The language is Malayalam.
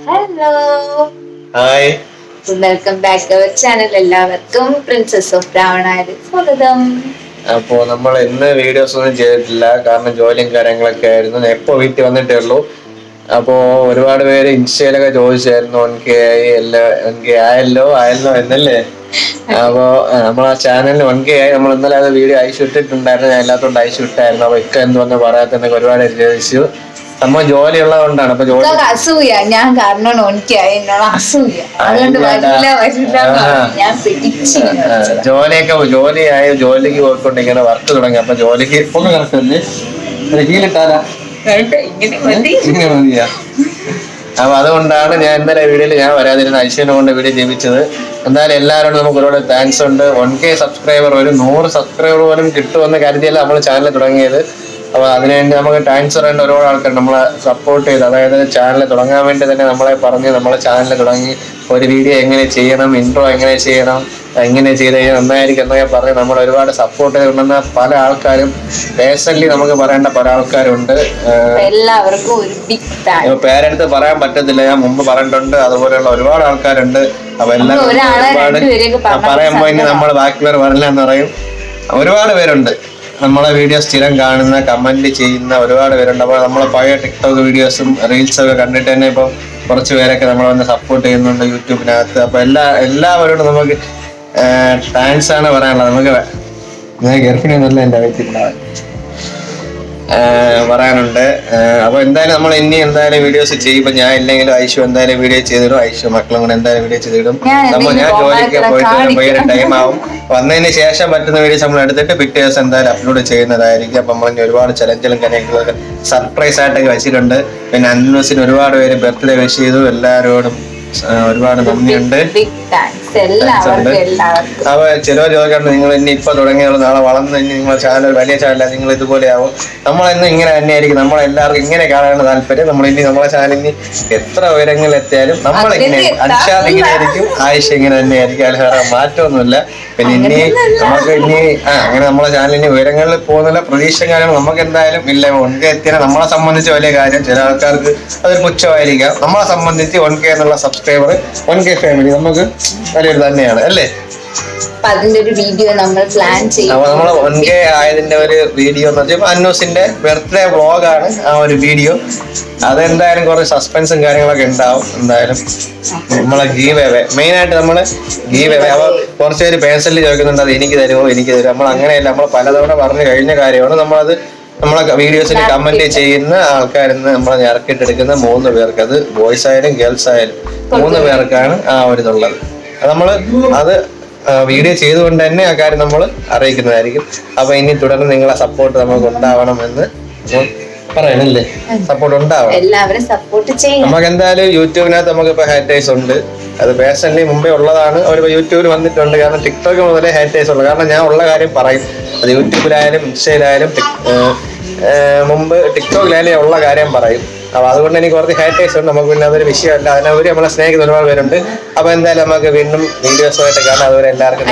Hello hi welcome back our channel എല്ലാവർക്കും. പ്രിൻസസ് ഓഫ് രാവണായത് സ്വാഗതം. അപ്പോ നമ്മൾ ഇന്ന് വീഡിയോസ് ഒന്നും ചെയ്തിട്ടില്ല. കാരണം ജോലിയും കാര്യങ്ങളൊക്കെ ആയിരുന്നു. എപ്പോ വീട്ടിൽ വന്നിട്ടേ ഉള്ളൂ. അപ്പോ ഒരുപാട് പേര് ഇൻസ്റ്റയിലൊക്കെ ചോദിച്ചായിരുന്നു എനിക്ക് ആയി അല്ല എനിക്ക് ആയല്ലോ ആയല്ലോ എന്നല്ലേ? അപ്പോ നമ്മൾ ആ ചാനലിൽ വൺ കെ ആയി. നമ്മൾ ഇന്നലെ അത് വീഡിയോ അയച്ചു ഇട്ടിട്ടുണ്ടായിരുന്നു. ഞാൻ എല്ലാത്തോണ്ട് അയച്ചു ഇട്ടായിരുന്നു അപ്പൊ ഇക്ക എന്തുവന്ന് പറയാത്തന്നൊക്കെ ഒരുപാട് പേര് ചോദിച്ചു നമ്മൾ ജോലി ഉള്ളതുകൊണ്ടാണ് അപ്പൊ ജോലി അസൂയ. ഞാൻ കാരണം എനിക്കായി. എന്നോട് അസൂയ. അതുകൊണ്ട് വരില്ല വരില്ല ഞാൻ പിടിച്ചു ആ, ജോലിയൊക്കെ ജോലിയായി ജോലിക്ക് പോയിക്കൊണ്ട് ഇങ്ങനെ വർക്ക് തുടങ്ങി. അപ്പൊ ജോലിക്ക് ഒന്ന് കറക്റ്റല്ലേ? കീലിട്ടാലാ ഇങ്ങനെ മതി. ഇങ്ങനെ മതിയാ? അപ്പൊ അതുകൊണ്ടാണ് ഞാൻ ഇന്നലെ വീഡിയോയിൽ ഞാൻ വരാതിരുന്ന ഐശ്വര്യം കൊണ്ട് വീഡിയോ ജീവിച്ചത്. എന്തായാലും എല്ലാവരോടും നമുക്ക് ഒരുപാട് താങ്ക്സ് ഉണ്ട്. വൺ കെ സബ്സ്ക്രൈബർ ഒരു നൂറ് സബ്സ്ക്രൈബർ പോലും കിട്ടുമെന്ന് കരുതിയല്ല നമ്മൾ ചാനൽ തുടങ്ങിയത്. അപ്പൊ അതിനുവേണ്ടി നമുക്ക് താങ്ക്സ് പറയേണ്ട ഒരുപാട് ആൾക്കാർ നമ്മളെ സപ്പോർട്ട് ചെയ്ത് അതായത് ചാനൽ തുടങ്ങാൻ വേണ്ടി തന്നെ നമ്മളെ പറഞ്ഞ് നമ്മളെ ചാനൽ തുടങ്ങി ഒരു വീഡിയോ എങ്ങനെ ചെയ്യണം ഇൻട്രോ എങ്ങനെ ചെയ്യണം എങ്ങനെ ചെയ്ത് കഴിഞ്ഞാൽ നന്നായിരിക്കും എന്നൊക്കെ പറഞ്ഞ് നമ്മൾ ഒരുപാട് സപ്പോർട്ട് ചെയ്തുകൊണ്ടുവന്ന പല ആൾക്കാരും പേഴ്സണലി നമുക്ക് പറയേണ്ട പല ആൾക്കാരുണ്ട്. എല്ലാവർക്കും ഒരു ബിഗ് താങ്ക്സ് പേരെടുത്ത് പറയാൻ പറ്റത്തില്ല. ഞാൻ മുമ്പ് പറഞ്ഞിട്ടുണ്ട്. അതുപോലെയുള്ള ഒരുപാട് ആൾക്കാരുണ്ട്. അപ്പൊ എല്ലാവരും പറയുമ്പോ ഇനി നമ്മൾ ബാക്കിയുള്ളവർ പറഞ്ഞില്ല എന്ന് പറയും. ഒരുപാട് പേരുണ്ട്. നമ്മളെ വീഡിയോ സ്ഥിരം കാണുന്ന കമന്റ് ചെയ്യുന്ന ഒരുപാട് പേരുണ്ട്. അപ്പോൾ നമ്മളെ പഴയ ടിക്ടോക്ക് വീഡിയോസും റീൽസും ഒക്കെ കണ്ടിട്ട് തന്നെ ഇപ്പം കുറച്ച് പേരൊക്കെ നമ്മളെ വന്ന് സപ്പോർട്ട് ചെയ്യുന്നുണ്ട് യൂട്യൂബിനകത്ത്. അപ്പൊ എല്ലാ എല്ലാവരോടും നമുക്ക് താങ്ക്സ് ആണ് പറയാനുള്ളത്. നമുക്ക് ഗർഭിണിയൊന്നുമല്ല എന്റെ ആഹ് പറയാനുണ്ട്. അപ്പോൾ അപ്പൊ എന്തായാലും നമ്മൾ ഇനി എന്തായാലും വീഡിയോസ് ചെയ്യുമ്പോൾ ഞാൻ ഇല്ലെങ്കിലും ഐശു എന്തായാലും വീഡിയോ ചെയ്തിടും. ഐശു മക്കളും കൂടെ എന്തായാലും വീഡിയോ ചെയ്തിടും. അപ്പൊ ഞാൻ ജോലിക്ക് പോയിട്ട് വരുമ്പോ ടൈം ആവും. വന്നതിന് ശേഷം പറ്റുന്ന വീഡിയോസ് നമ്മൾ എടുത്തിട്ട് പിറ്റേ ദിവസം എന്തായാലും അപ്ലോഡ് ചെയ്യുന്നതായിരിക്കും. അപ്പൊ നമ്മൾ ഒരുപാട് ചലഞ്ചിലും കാര്യങ്ങളൊക്കെ സർപ്രൈസ് ആയിട്ടൊക്കെ വെച്ചിട്ടുണ്ട്. പിന്നെ അന്നൂസിന് ഒരുപാട് പേര് ബർത്ത്ഡേ വിഷ് ചെയ്തു. എല്ലാവരോടും ഒരുപാട് നന്ദിയുണ്ട്. ബിഗ് താങ്ക്സ് എല്ലാവർക്കും എല്ലാവർക്കും. അപ്പൊ ചിലവർ ചോദിക്കാണ്ട് നിങ്ങൾ ഇനി ഇപ്പൊ തുടങ്ങിയുള്ളൂ നാളെ വളർന്ന് ഇനി നിങ്ങളുടെ ചാനൽ വലിയ ചാനല നിങ്ങൾ ഇതുപോലെ ആവും നമ്മളെന്നും ഇങ്ങനെ തന്നെയായിരിക്കും. നമ്മളെല്ലാവർക്കും ഇങ്ങനെ കാണാനാണ് താല്പര്യം. നമ്മൾ ഇനി നമ്മളെ ചാനലിന് എത്ര ഉയരങ്ങളിൽ എത്തിയാലും നമ്മൾ ഇങ്ങനെ അൻഷാദ് ഇങ്ങനെ ആയിരിക്കും. ആയിഷ ഇങ്ങനെ തന്നെയായിരിക്കും. അതിൽ വേറെ മാറ്റമൊന്നുമില്ല. പിന്നെ ഇനി നമുക്ക് ഇനി ആ അങ്ങനെ നമ്മളെ ചാനലിന് ഉയരങ്ങളിൽ പോകുന്നില്ല പ്രതീക്ഷ കാര്യങ്ങൾ നമുക്ക് എന്തായാലും ഇല്ല. വൺ കെ എത്തിയാൽ നമ്മളെ സംബന്ധിച്ച് വലിയ കാര്യം. ചില ആൾക്കാർക്ക് അതൊരു പുച്ഛമായിരിക്കാം. നമ്മളെ സംബന്ധിച്ച് വൺ കെ എന്നുള്ള സബ്സ്ക്രൈബർ വൺ കെ ഫാമിലി നമുക്ക് വലിയൊരു തന്നെയാണ് അല്ലേ? അപ്പൊ അതിന്റെ ഒരു വീഡിയോ നമ്മൾ പ്ലാൻ ചെയ്യും അപ്പൊ നമ്മൾ വൺ ആയതിന്റെ ഒരു വീഡിയോ എന്ന് വെച്ചാൽ അന്നൂസിന്റെ ബർത്ത്ഡേ വ്ളോഗാണ് ആ ഒരു വീഡിയോ അതെന്തായാലും കുറെ സസ്പെൻസും കാര്യങ്ങളൊക്കെ ഉണ്ടാവും എന്തായാലും. നമ്മളെ ഗീവ് മെയിൻ ആയിട്ട് നമ്മൾ ഗീവ് അപ്പൊ കുറച്ച് പേര് പേഴ്സണലി ചോദിക്കുന്നുണ്ട് അത് എനിക്ക് തരുമോ? എനിക്ക് തരുമോ? നമ്മൾ അങ്ങനെയല്ല നമ്മൾ പലതവണ പറഞ്ഞു കഴിഞ്ഞ കാര്യമാണ്. നമ്മളത് നമ്മളെ വീഡിയോസിൽ കമന്റ് ചെയ്യുന്ന ആൾക്കാരിൽ നിന്ന് നമ്മൾ ഇറക്കിയിട്ടെടുക്കുന്ന മൂന്ന് പേർക്ക് അത് ബോയ്സ് ആയാലും ഗേൾസ് ആയാലും മൂന്ന് പേർക്കാണ് ആ ഒരു ഇതുള്ളത് അത് നമ്മൾ അത് വീഡിയോ ചെയ്തുകൊണ്ട് തന്നെ ആ കാര്യം നമ്മൾ അറിയിക്കുന്നതായിരിക്കും. അപ്പൊ ഇനി തുടർന്ന് നിങ്ങളെ സപ്പോർട്ട് നമുക്ക് ഉണ്ടാവണം എന്ന് പറയണല്ലേ? സപ്പോർട്ട് ഉണ്ടാവണം. എല്ലാവരും സപ്പോർട്ട് ചെയ്യണം. നമുക്ക് എന്തായാലും യൂട്യൂബിനകത്ത് നമുക്ക് ഇപ്പൊ ഹാറ്റേഴ്സ് ഉണ്ട്. അത് പേഴ്സണലി മുമ്പേ ഉള്ളതാണ്. അവർ യൂട്യൂബിൽ വന്നിട്ടുണ്ട്. കാരണം ടിക്ടോക്ക് മുതലേ ഹാറ്റേഴ്സ് ഉള്ളു. കാരണം ഞാൻ ഉള്ള കാര്യം പറയും. അത് യൂട്യൂബിലായാലും ഇൻസ്റ്റയിലായാലും മുമ്പ് ടിക്ടോക്കിലായാലും ഉള്ള കാര്യം പറയും. അപ്പൊ അതുകൊണ്ട് എനിക്ക് കുറച്ച് ഹാറ്റേഴ്സ് ഉണ്ട്. നമുക്ക് പിന്നെ അതൊരു വിഷയമല്ല. അതിനവര് നമ്മളെ സ്നേഹിക്കുന്ന ഒരുപാട് പേരുണ്ട്. അപ്പൊ എന്തായാലും നമുക്ക് വീണ്ടും വീഡിയോസ് ആയിട്ട് കാണാം. അതുപോലെ എല്ലാവർക്കും